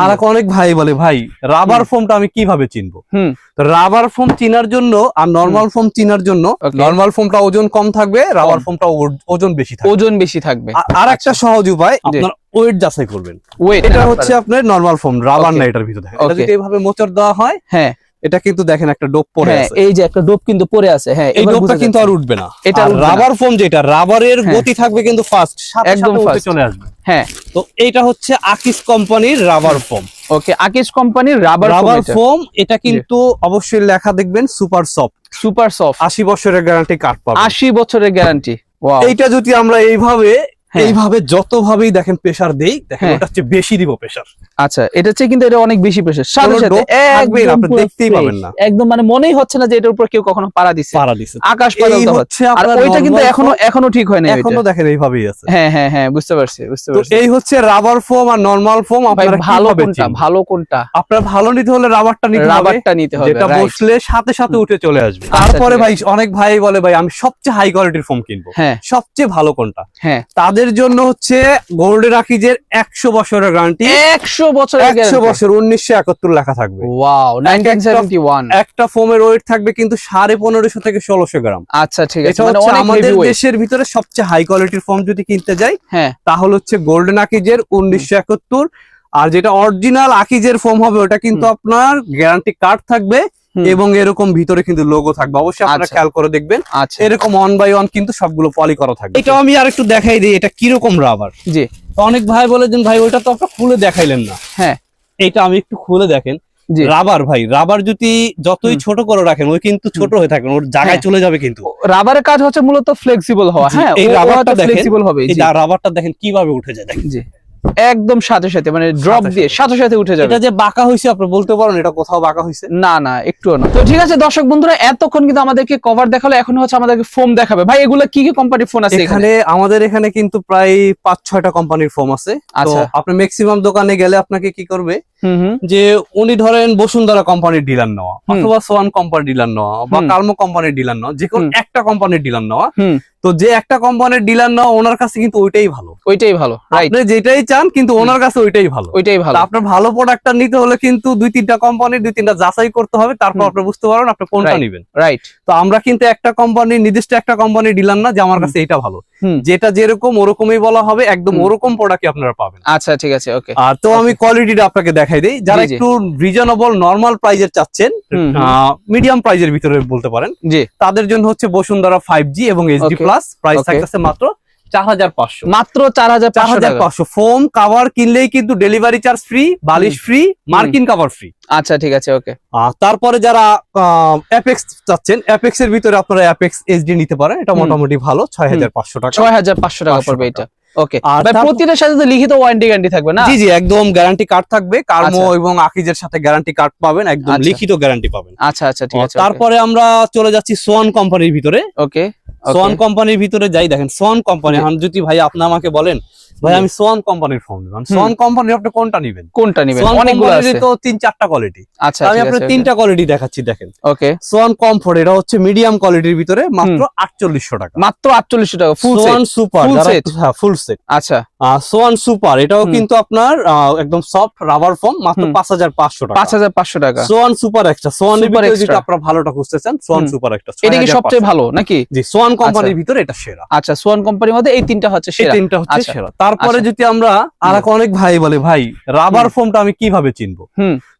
আর অনেক ভাই বলে ভাই রাবার ফোমটা আমি কীভাবে চিনবো? রাবার ফোম চিনার জন্য আর নর্মাল ফোম চিনার জন্য. নর্মাল ফোমটা ওজন কম থাকবে রাবার। ফোমটা ওজন বেশি থাকবে। ওজন বেশি থাকবে। আর- একটা সহজ উপায়। আপনার ওয়েট যাচাই করবেন। ওয়েট এটা হচ্ছে আপনার নর্মাল ফোম রাবার না এটার ভিতরে। এটা যদি এইভাবে মোচড় দেওয়া হয় হ্যাঁ। এটা কিন্তু দেখেন একটা ডোপ পরে হ্যাঁ আছে। এই যে একটা ডোপ কিন্তু পরে আছে হ্যাঁ এই ডোপটা কিন্তু আর উঠবে না। এটা। রাবার ফোম যেটা রাবারের হ্যাঁ। গতি থাকবে কিন্তু ফাস্ট একদম fast। চলে আসবে। হ্যাঁ তো এইটা হচ্ছে আকিস কোম্পানির রাবার ফোম ওকে আকিস কোম্পানির রাবার রাবার ফোম এটা। কিন্তু অবশ্যই লেখা দেখবেন সুপার সফট সুপার সফট আশি বছরের গ্যারান্টি কার্ড পাবেন। আশি বছরের গ্যারান্টি ওয়াও এইটা যদি আমরা এইভাবে। এইভাবে যতভাবেই দেখেন প্রেসার দেই দেখেন হ্যাঁ। ওটা হচ্ছে বেশি দিব প্রেসার আচ্ছা এটা হচ্ছে কিন্তু এটা অনেক বেশি প্রেসার সাথে সাথে একদম আপনি দেখতেই পাবেন না। একদম মানে মনেই হচ্ছে না যে এটার উপর কেউ কখনো পাড়া দিছে। পারা দিছে। আকাশ পাতাল হচ্ছে আর ওইটা কিন্তু এখনও এখনও ঠিক হয় না এখনও দেখেন এইভাবেই আছে। হ্যাঁ হ্যাঁ হ্যাঁ বুঝতে পারছি বুঝতে তো পারছি। এই হচ্ছে রাবার ফোম আর নরমাল ফোম আপনারা ভালো কোনটা? ভালো কোনটা? আপনার ভালো নিতে হলে রাবারটা নিতে হবে রাবারটা নিতে হবে যেটা বসলে সাথে সাথে উঠে চলে আসবে। আচ্ছা, তারপরে ভাই অনেক ভাই বলে ভাই আমি সবচেয়ে হাই কোয়ালিটির ফোম কিনবো। হ্যাঁ। সবচেয়ে ভালো কোনটা? হ্যাঁ। তাদের জন্য হচ্ছে গোল্ডেন আকিজের একশো বছরের গ্যারান্টি একশো বছরের একশো বছর উনিশশো একাত্তর লেখা থাকবে। একটা ফোমের ওয়েট থাকবে কিন্তু সাড়ে পনেরোশো থেকে ষোলোশো গ্রাম। আচ্ছা ঠিক আছে মানে আমাদের দেশের ভিতরে সবচেয়ে হাই কোয়ালিটির ফোম যদি কিনতে যাই হ্যাঁ। তাহলে হচ্ছে গোল্ডেন আকিজের উনিশশো একাত্তর। আর যেটা অরিজিনাল আকিজের ফোম হবে ওটা কিন্তু আপনার গ্যারান্টি কার্ড থাকবে। এবং এরকম ভিতরে কিন্তু লোগো থাকবে। অবশ্যই আপনারা আচ্ছা। খেয়াল করে দেখবেন। আচ্ছা। এরকম ওয়ান বাই ওয়ান কিন্তু সবগুলো পলি করা থাকবে। এটা আমি আর একটু দেখাই দিই এটা কীরকম রাবার জি। অনেক ভাই বলে দেন ভাই ওইটা তো আপনার খুলে দেখাইলেন না। হ্যাঁ। এটা আমি একটু খুলে দেখেন। রাবার ভাই রাবার যদি যতই ছোট করে রাখেন ওই কিন্তু ছোট হয়ে থাকে ওর জায়গায় হ্যাঁ। চলে যাবে কিন্তু। রাবারের কাজ হচ্ছে মূলত ফ্লেক্সিবল হওয়া। হ্যাঁ এই রাবারটা ফ্লেক্সিবল হবে এই রাবারটা দেখেন কীভাবে উঠে যায় দেখেন। জি। একদম সাথে সাথে মানে ড্রপ দিয়ে সাথে সাথে উঠে যাবে। এটা যে বাঁকা হয়েছে আপনি বলতে পারেন এটা কোথাও বাঁকা হয়েছে না না একটুও না। তো ঠিক আছে দর্শক বন্ধুরা এতক্ষণ কিন্তু আমাদেরকে কভার দেখাল এখন হচ্ছে আমাদেরকে ফোম দেখাবে। ভাই এগুলো কি কি কোম্পানির ফোন আছে এখানে? আমাদের এখানে কিন্তু প্রায় পাঁচ ছয়টা কোম্পানির ফোম আছে। তো আচ্ছা। আপনি ম্যাক্সিমাম দোকানে গেলে আপনাকে কি করবে? যে উনি ধরেন বসুন্ধরা কোম্পানির ডিলার নেওয়া। অথবা সোয়ান কোম্পানির ডিলার নেওয়া বা। কার্মো কোম্পানির ডিলার নেওয়া যে কোনো একটা কোম্পানির ডিলার নেওয়া। তো যে একটা কোম্পানির ডিলার নেওয়া ওনার কাছে কিন্তু ওইটাই ভালো। ওইটাই ভালো আপনি যেটাই চান কিন্তু ওনার কাছে ওইটাই ভালো। ওইটাই ভালো। আপনার ভালো প্রোডাক্টটা নিতে হলে কিন্তু দুই তিনটা কোম্পানির দুই তিনটা যাচাই করতে হবে তারপর আপনি বুঝতে পারবেন আপনি কোনটা নেবেন। রাইট তো আমরা কিন্তু একটা কোম্পানি নির্দিষ্ট একটা কোম্পানির ডিলার না যে আমার কাছে এটা ভালো। যেটা যেরকম ওরকমই বলা হবে একদম ওরকম প্রোডাক্টই আপনারা পাবেন। আচ্ছা ঠিক আছে ওকে আর তো আমি কোয়ালিটিটা আপনাকে দেখাই দিই। যারা। একটু রিজনেবল নর্মাল প্রাইজের চাচ্ছেন। মিডিয়াম প্রাইজের ভিতরে বলতে পারেন জি। তাদের জন্য হচ্ছে বসুন্ধরা ফাইভ জি এবং এইচডি Okay. Plus price. থাকতেছে মাত্র মাত্র চার হাজার চার হাজার পাঁচশো। ফোম কাভার কিনলেই কিন্তু ডেলিভারি চার্জ ফ্রি বালিশ ফ্রি মার্কিন কাভার ফ্রি আচ্ছা ঠিক আছে ওকে। তারপরে যারা অ্যাপেক্স চাচ্ছেন অ্যাপেক্স এর ভিতরে আপনারা অ্যাপেক্স এইচডি নিতে পারেন। এটা মোটামুটি ভালো ছয় হাজার পাঁচশো টাকা। ছয় হাজার পাঁচশো টাকা 500 পড়বে এটা। ওকে। আর প্রতিটার সাথে তো লিখিত ওয়ারেন্টি গ্যারান্টি থাকবে না? জি জি একদম গ্যারান্টি কার্ড থাকবে। কার্মো আচ্ছা। এবং আকিজের সাথে গ্যারান্টি কার্ড পাবেন একদম আচ্ছা। লিখিত গ্যারান্টি পাবেন। আচ্ছা আচ্ছা ঠিক আছে তারপরে আমরা চলে যাচ্ছি সোয়ান কোম্পানির ভিতরে। ওকে। সোয়ান কোম্পানির ভিতরে যাই দেখেন সোয়ান কোম্পানি। এখন যদি ভাই আপনি আমাকে বলেন ভাই আমি সোয়ান কোম্পানির নেবেন সোয়ান কোম্পানির আপনি কোনটা নেবেন? কোনটা নেবেন? অনেকগুলো আছে। তো তিন চারটা কোয়ালিটি আচ্ছা আমি আছে তিনটা কোয়ালিটি দেখাচ্ছি দেখেন। ওকে। সোয়ান কমফোর্ট এটা হচ্ছে মিডিয়াম কোয়ালিটির ভিতরে মাত্র আটচল্লিশশো টাকা। মাত্র আটচল্লিশশো টাকা ফুল সোয়ান সুপার? হ্যাঁ ফুল সেট আচ্ছা। সোয়ান সুপার এটাও কিন্তু আপনার একদম সফট রাবার ফোম মাত্র হুম। পাঁচ হাজার পাঁচশো টাকা। পাঁচ হাজার পাঁচশো টাকা। সোয়ান সুপার এক্সট্রা সোয়ান ভিতরে যদি আপনারা ভালোটা খুঁজতেছেন সোয়ান। সুপার এক্সট্রা এটা কি সবচেয়ে ভালো নাকি? জি সোয়ান কোম্পানির ভিতরে এটা সেরা। আচ্ছা সোয়ান কোম্পানির মধ্যে এই তিনটা হচ্ছে এই সেরা। তিনটা হচ্ছে আচ্ছা। সেরা। তারপরে আচ্ছা। যদি আমরা আর অনেক ভাই বলে ভাই রাবার ফোমটা আমি কীভাবে চিনবো?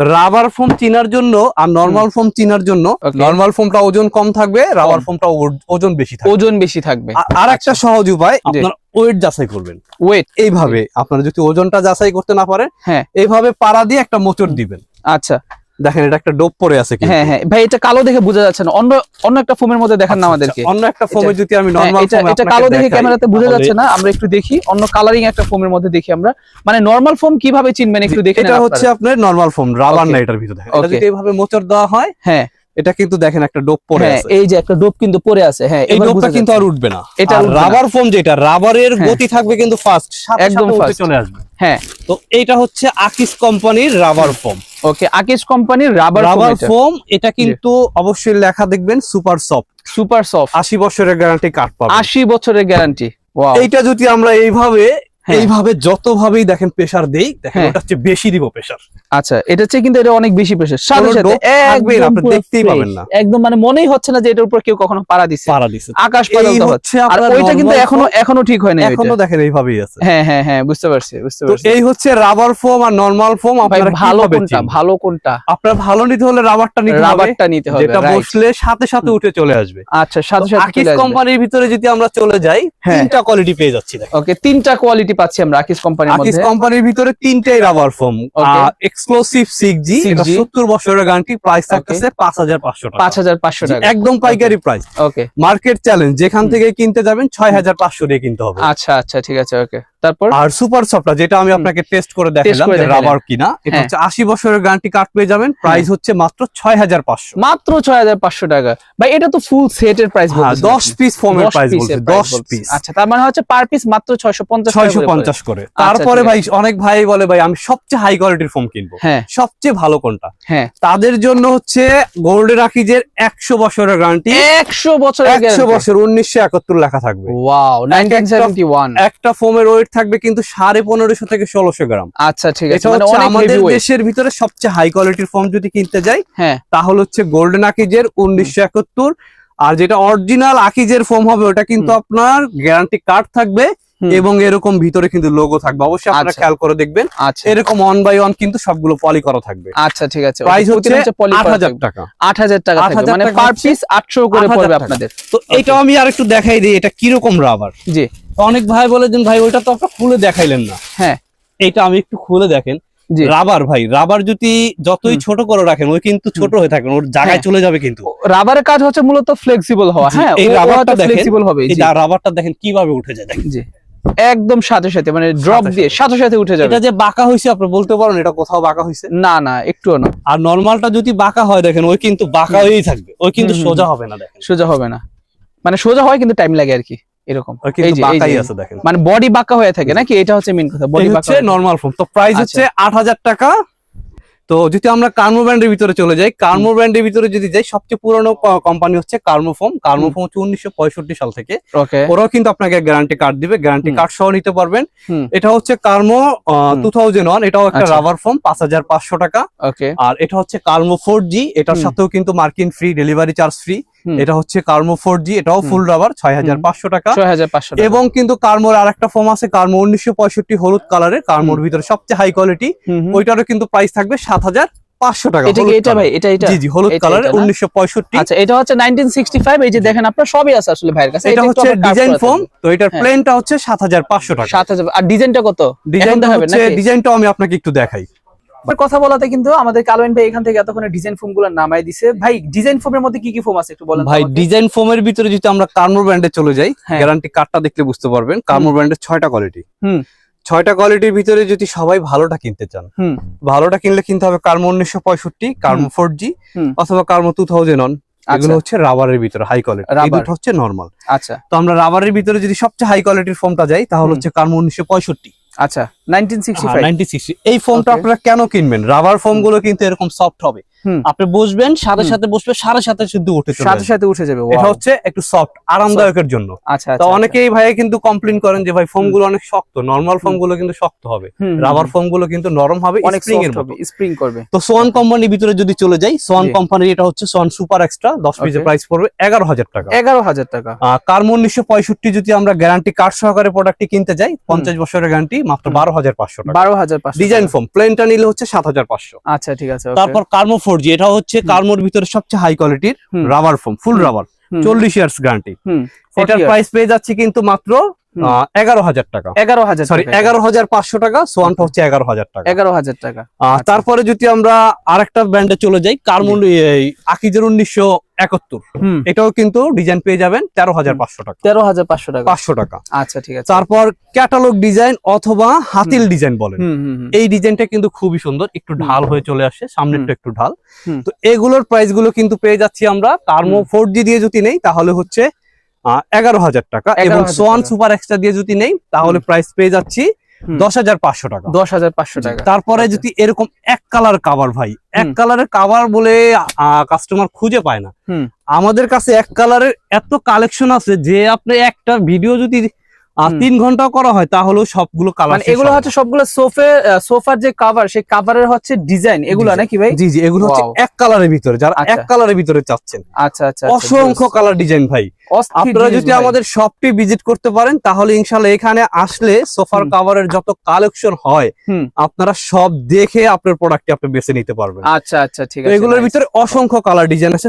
রাবার ফোম চিনার জন্য আর নর্মাল ফোম চিনার জন্য. নর্মাল ফোমটা ওজন কম থাকবে রাবার ফোমটা ওজন বেশি থাকবে। ওজন বেশি থাকবে। আর- একটা সহজ উপায় আচ্ছা। আপনার ওয়েট যাচাই করবেন। ওয়েট এইভাবে আপনারা যদি ওজনটা যাচাই করতে না পারেন হ্যাঁ। এইভাবে পাড়া দিয়ে একটা মোচড় দিবেন। আচ্ছা। দেখেন এটা একটা ডোপ পরে আছে হ্যাঁ হ্যাঁ। ভাই এটা কালো দেখে বোঝা যাচ্ছে না। অন্য অন্য একটা ফোমের মধ্যে দেখান না আচ্ছা, আমাদেরকে। আচ্ছা, অন্য একটা ফোমে যদি আমি হ্যাঁ, নরমাল এটা এটা কালো দেখে ক্যামেরাতে বোঝা যাচ্ছে না আমরা একটু দেখি। অন্য কালারিং একটা ফোমের মধ্যে দেখি আমরা। মানে নরমাল ফোম কীভাবে চিনবেন একটু দেখে এটা হচ্ছে আপনার। নরমাল ফোম রাবার না এটার ভিতরে। এটা যদি এইভাবে মোচড় দেওয়া হয় হ্যাঁ। এটা কিন্তু দেখেন একটা ডোপ পড়ে হ্যাঁ আছে। এই যে একটা ডোপ কিন্তু পরে আছে। হ্যাঁ এই ডোপটা কিন্তু আর উঠবে না। এটা। রাবার ফোম যেটা রাবারের হ্যাঁ। গতি থাকবে কিন্তু ফাস্ট একদম সাথে চলে আসবে। হ্যাঁ। তো এইটা হচ্ছে আকিস কোম্পানির রাবার ফোম ওকে আকিস কোম্পানির রাবার রাবার ফোম এটা। কিন্তু অবশ্যই লেখা দেখবেন সুপার সফট সুপার সফট আশি বছরের গ্যারান্টি কার্ড পাবেন। আশি বছরের গ্যারান্টি ওয়াও এইটা যদি আমরা এইভাবে। এইভাবে যতভাবেই দেখেন প্রেসার দেই দেখেন হ্যাঁ। ওটা হচ্ছে বেশি দিব প্রেসার আচ্ছা এটা হচ্ছে কিন্তু এটা অনেক বেশি প্রেশার সাথে সাথে একদম আপনি দেখতেই পাবেন না। একদম মানে মনেই হচ্ছে না যে এটার উপর কেউ কখনো পাড়া দিছে। পারা দিছে। আকাশ পাতাল হচ্ছে। আর ওইটা কিন্তু এখনও এখনও ঠিক হয় না এখনও দেখেন এইভাবেই আছে। হ্যাঁ হ্যাঁ হ্যাঁ বুঝতে পারছি বুঝতে তো পারছি। এই হচ্ছে রাবার ফোম আর নরমাল ফোম আপনারা ভালো কোনটা? ভালো কোনটা? আপনার ভালো নিতে হলে রাবারটা নিতে হবে। রাবারটা নিতে হবে যেটা বসলে সাথে সাথে উঠে চলে আসবে। আচ্ছা সাথে সাথে আকিস কোম্পানির ভিতরে যদি আমরা চলে যাই হ্যাঁ। তিনটা কোয়ালিটি পেয়ে যাচ্ছি দেখেন। ওকে তিনটা কোয়ালিটি পাচ্ছি আমরা আকিস কোম্পানির মধ্যে। আকিস কোম্পানির ভিতরে তিনটাই rubber foam. Exclusive six G 6G সত্তর বছরের গ্যারান্টি প্রাইস থাকতেছে পাঁচ হাজার পাঁচশো টাকা। পাঁচ হাজার পাঁচশো জি, টাকা। একদম পাইকারি প্রাইস ওকে মার্কেট চ্যালেঞ্জ যেখান থেকে কিনতে যাবেন ছয় হাজার পাঁচশো দিয়ে কিনতে হবে। আচ্ছা আচ্ছা ঠিক আছে ওকে তারপর? আর সুপার সফটটা যেটা আমি আপনাকে টেস্ট করে দেখালাম রাবার কিনা এটা হ্যাঁ। হচ্ছে আশি বছরের গ্যারান্টি কার্ড পেয়ে যাবেন প্রাইস হচ্ছে মাত্র ছয় হাজার পাঁচশো। মাত্র ছয় হাজার পাঁচশো টাকা। ভাই এটা তো ফুল সেটের প্রাইস হ্যাঁ দশ পিস ফোমের প্রাইস বলছে দশ পিস আচ্ছা তার মানে হচ্ছে পার পিস মাত্র ছয়শো পঞ্চাশ ছয়শো পঞ্চাশ করে। তারপরে ভাই অনেক ভাই বলে ভাই আমি সবচেয়ে হাই কোয়ালিটির ফোম কিনবো। হ্যাঁ। সবচেয়ে ভালো কোনটা? হ্যাঁ। তাদের জন্য হচ্ছে গোল্ডেন রাখিজের একশো বছরের গ্যারান্টি একশো বছর একশো বছর উনিশশো একাত্তর লেখা থাকবে। ওয়াও নাইনটিন সেভেন্টি ওয়ান একটা ফোমের ওয়েট থাকবে কিন্তু সাড়ে পনেরোশো থেকে ষোলোশো গ্রাম। আচ্ছা ঠিক আছে। মানে আমাদের দেশের ভিতরে সবচেয়ে হাই কোয়ালিটির ফর্ম যদি কিনতে যাই হ্যাঁ। তাহলে হচ্ছে গোল্ডেন আকিজের উনিশশো একাত্তর। আর যেটা অরিজিনাল আকিজের ফর্ম হবে ওটা কিন্তু আপনার গ্যারান্টি কার্ড থাকবে এবং এরকম ভিতরে কিন্তু লোগো থাকবে। অবশ্যই আপনারা আচ্ছা। খেয়াল করে দেখবেন। আচ্ছা। এরকম ওয়ান বাই ওয়ান কিন্তু সবগুলো পলি করা থাকবে। আচ্ছা ঠিক আছে। প্রাইস হচ্ছে পলি আট হাজার টাকা। আট হাজার টাকা 8,000 থাকবে। মানে পার পিস আটশো করে 8,000 পড়বে আপনাদের। তো এটাও আমি আরেকটু দেখাই দিই এটা কীরকম রাবার জি অনেক ভাই বলে যে ভাই ওইটা তো আপনার খুলে দেখাইলেন না। হ্যাঁ। এটা আমি একটু খুলে দেখেন। রাবার ভাই রাবার যদি যতই ছোট করে রাখেন ওই কিন্তু ছোট হয়ে থাকেন ওর জায়গায় হ্যাঁ। চলে যাবে কিন্তু। রাবারের কাজ হচ্ছে মূলত ফ্লেক্সিবল হওয়া। হ্যাঁ এই রাবারটা দেখেন, ফ্লেক্সিবল হবে রাবারটা দেখেন কীভাবে উঠে যায় দেখেন। জি। একদম সাথে সাথে মানে ড্রপ দিয়ে সাথে সাথে উঠে যাবে। এটা যে বাঁকা হয়েছে আপনি বলতে পারেন এটা কোথাও বাঁকা হয়েছে? না না একটুও না। আর নরমালটা যদি বাঁকা হয় দেখেন ওই কিন্তু বাঁকা হয়েই থাকবে ওই কিন্তু সোজা হবে না দেখেন। সোজা হবে না। মানে সোজা হয় কিন্তু টাইম লাগে আর কি। এরকম। আছে দেখেন। মানে বডি বাঁকা হয়ে থাকে নাকি? এটা হচ্ছে মেন কথা বডি বাঁকা হচ্ছে। নরমাল ফোম তো প্রাইস আচ্ছা। হচ্ছে আট হাজার টাকা। তো যদি আমরা কার্মো ব্র্যান্ডের ভিতরে চলে যাই কার্মো ব্র্যান্ডের ভিতরে যদি যাই সবচেয়ে পুরনো কোম্পানি হচ্ছে কার্মো ফোম কার্মো ফোম হচ্ছে উনিশশো পঁয়ষট্টি সাল থেকে। ওরাও কিন্তু আপনাকে গ্যারান্টি কার্ড দিবে। গ্যারান্টি কার্ড সহ নিতে পারবেন। এটা হচ্ছে কার্মো। টু থাউজেন্ড ওয়ান এটাও একটা আচ্ছা। রাবার ফোম পাঁচ হাজার পাঁচশো টাকা। ওকে আর এটা হচ্ছে কার্মো ফোর জি এটার সাথেও কিন্তু মার্কিন ফ্রি ডেলিভারি চার্জ ফ্রি। এটা হচ্ছে কার্মো ফোর জি এটাও ফুল রাবার ছয় হাজার পাঁচশো টাকা। ছয় হাজার পাঁচশো এবং কিন্তু কার্মোর আর একটা ফোম আছে কার্মো উনিশশো পঁয়ষট্টি হলুদ কালারের কার্মোর ভিতরে সবচেয়ে হাই কোয়ালিটি ওইটারও কিন্তু প্রাইস থাকবে সাত হাজার পাঁচশো টাকা। এটা এটা ভাই? এটা এটা? জি জি হলুদ কালার উনিশশো পঁয়ষট্টি। আচ্ছা এটা হচ্ছে 1965 এই যে দেখেন আপনার সবই আছে আসলে ভাইয়ের কাছে। এটা হচ্ছে ডিজাইন তো এটার হ্যাঁ। প্লেনটা হচ্ছে সাত হাজার পাঁচশো টাকা। 7000 আর ডিজাইনটা কত? দেখাবেন? ডিজাইনটাও আমি আপনাকে একটু দেখাই। আপনার কথা বলাতে কিন্তু আমাদের কালোয়েন ভাই এখান থেকে এতক্ষণে ডিজাইন ফোমগুলো নামাই দিছে। ভাই ডিজাইন ফোমের মধ্যে কি কি ফোম আছে একটু বলেন ভাই ডিজাইন ফোমের ভিতরে যদি আমরা কার্মোর ব্র্যান্ডে চলে যাই। গ্যারান্টি কার্ডটা দেখলে বুঝতে পারবেন কার্মোর ব্র্যান্ডের ছয়টা কোয়ালিটি হুম। ছয়টা কোয়ালিটির ভিতরে যদি সবাই ভালোটা কিনতে চান হুম। ভালোটা কিনলে কিনতে হবে কার্মো উনিশশো পঁয়ষট্টি কার্মো ফোর জি অথবা কার্মো টু থাউজেন্ড অন এগুলো হচ্ছে রাবারের ভিতরে হাই কোয়ালিটি এই দুটো হচ্ছে নর্মাল আচ্ছা। তো আমরা রাবারের ভিতরে যদি সবচেয়ে হাই কোয়ালিটির ফোমটা যাই তাহলে হচ্ছে কার্মো উনিশশো পঁয়ষট্টি। আচ্ছা 1965 এই ফোনটা আপনারা কেন কিনবেন? রাবার ফোমগুলো কিন্তু এরকম সফট হবে। আপনি বসবেন সাথে সাথে বসবে সাথে সাথে শুধু উঠে সাথে সাথে উঠে যাবে এটা হচ্ছে একটু সফট আরামদায়কের জন্য। আচ্ছা তো আচ্ছা অনেকেই ভাই কিন্তু কমপ্লেন করেন যে ভাই ফোমগুলো অনেক শক্ত নর্মাল ফোমগুলো কিন্তু শক্ত হবে। রাবার ফোমগুলো কিন্তু নরম হবে অনেক স্প্রিং এর মতো। হবে স্প্রিং করবে। তো সোয়ান কোম্পানির ভিতরে যদি চলে যাই সোয়ান কোম্পানির এটা হচ্ছে সোয়ান সুপার এক্সট্রা দশ পিসের প্রাইস পড়বে এগারো হাজার টাকা। এগারো হাজার টাকা। কার্মো উনিশশো পঁয়ষট্টি যদি আমরা গ্যারান্টি কার্ড সহকারে প্রোডাক্টটি কিনতে যাই পঞ্চাশ বছরের গ্যারান্টি মাত্র হুম। বারো হাজার পাঁচশো টাকা। বারো হাজার পাঁচশো ডিজাইন টাকা। ফোম প্লেনটা নিলে হচ্ছে সাত হাজার পাঁচশো। আচ্ছা ঠিক আছে তারপর কার্মো ফোর জি এটা হচ্ছে। কার্মোর ভিতরে সবচেয়ে হাই কোয়ালিটির রাবার ফোম ফুল রাবার চল্লিশ ইয়ার্স গ্যারান্টি এটার প্রাইস পেয়ে যাচ্ছে কিন্তু মাত্র। এগারো হাজার টাকা। এগারো হাজার সরি এগারো হাজার পাঁচশো টাকা সোয়ানটা হচ্ছে এগারো হাজার টাকা। এগারো হাজার টাকা। আচ্ছা। তারপরে যদি আমরা আরেকটা ব্র্যান্ডে চলে যাই কার্মন আকিজের উনিশশো একাত্তর। এটাও কিন্তু ডিজাইন পেয়ে যাবেন তেরো হাজার পাঁচশো টাকা। তেরো হাজার পাঁচশো টাকা। পাঁচশো টাকা। আচ্ছা ঠিক আছে। তারপর ক্যাটালগ ডিজাইন অথবা হাতিল ডিজাইন বলেন। এই ডিজাইনটা কিন্তু খুবই সুন্দর একটু ঢাল হয়ে চলে আসে সামনেরটা একটু ঢাল। তো এগুলোর প্রাইসগুলো কিন্তু পেয়ে যাচ্ছি আমরা। কার্মো ফোর জি দিয়ে যদি নেই তাহলে হচ্ছে এগারো হাজার টাকা এবং সোয়ান সুপার এক্সট্রা দিয়ে যদি নেই তাহলে প্রাইস পেয়ে যাচ্ছি দশ হাজার পাঁচশো টাকা। দশ হাজার পাঁচশো টাকা। তারপরে আচ্ছা। যদি এরকম এক কালার কাভার ভাই এক কালারের কাভার বলে কাস্টমার খুঁজে পায় না। আমাদের কাছে এক কালারের এত কালেকশন আছে যে আপনি একটা ভিডিও যদি আর তিন ঘন্টাও করা হয় তাহলেও সবগুলো কালার মানে এগুলো হচ্ছে সবগুলো সোফে সোফার যে কাভার সেই কাভারের হচ্ছে ডিজাইন এগুলো নাকি ভাই? জি জি এগুলো হচ্ছে. এক কালারের ভিতরে যারা আচ্ছা। এক কালারের ভিতরে চাচ্ছেন। আচ্ছা আচ্ছা আচ্ছা, অসংখ্য কালার ডিজাইন ভাই। আপনারা যদি। আমাদের শপটি ভিজিট করতে পারেন তাহলে ইনশাল্লাহ এখানে আসলে সোফার কাভারের যত কালেকশন হয় আপনারা সব দেখে আপনার প্রোডাক্টটি আপনি বেছে নিতে পারবেন। আচ্ছা আচ্ছা ঠিক আছে এগুলোর ভিতরে অসংখ্য কালার ডিজাইন আছে